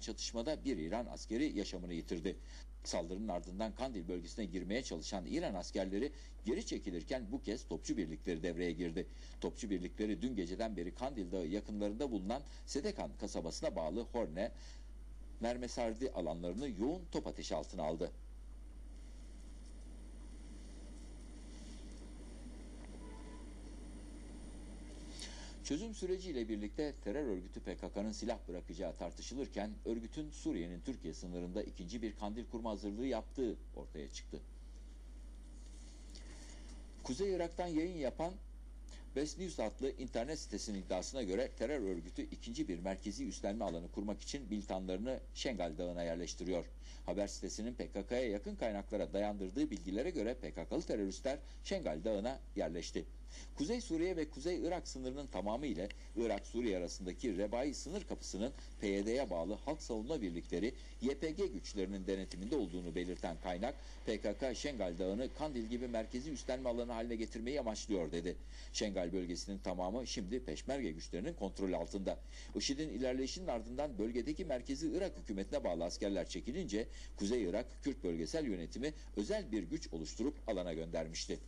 çatışmada bir İran askeri yaşamını yitirdi. Saldırının ardından Kandil bölgesine girmeye çalışan İran askerleri geri çekilirken bu kez topçu birlikleri devreye girdi. Topçu birlikleri dün geceden beri Kandil Dağı yakınlarında bulunan Sedekan kasabasına bağlı Horne, Mermesardi alanlarını yoğun top ateşi altına aldı. Çözüm süreciyle birlikte terör örgütü PKK'nın silah bırakacağı tartışılırken örgütün Suriye'nin Türkiye sınırında ikinci bir kandil kurma hazırlığı yaptığı ortaya çıktı. Kuzey Irak'tan yayın yapan Best News adlı internet sitesinin iddiasına göre terör örgütü ikinci bir merkezi üstlenme alanı kurmak için militanlarını Şengal Dağı'na yerleştiriyor. Haber sitesinin PKK'ya yakın kaynaklara dayandırdığı bilgilere göre PKK'lı teröristler Şengal Dağı'na yerleşti. Kuzey Suriye ve Kuzey Irak sınırının tamamı ile Irak-Suriye arasındaki Rebai sınır kapısının PYD'ye bağlı halk savunma birlikleri YPG güçlerinin denetiminde olduğunu belirten kaynak PKK Şengal Dağı'nı Kandil gibi merkezi üstlenme alanı haline getirmeyi amaçlıyor dedi. Şengal bölgesinin tamamı şimdi peşmerge güçlerinin kontrolü altında. IŞİD'in ilerleyişinin ardından bölgedeki merkezi Irak hükümetine bağlı askerler çekilince Kuzey Irak Kürt bölgesel yönetimi özel bir güç oluşturup alana göndermişti.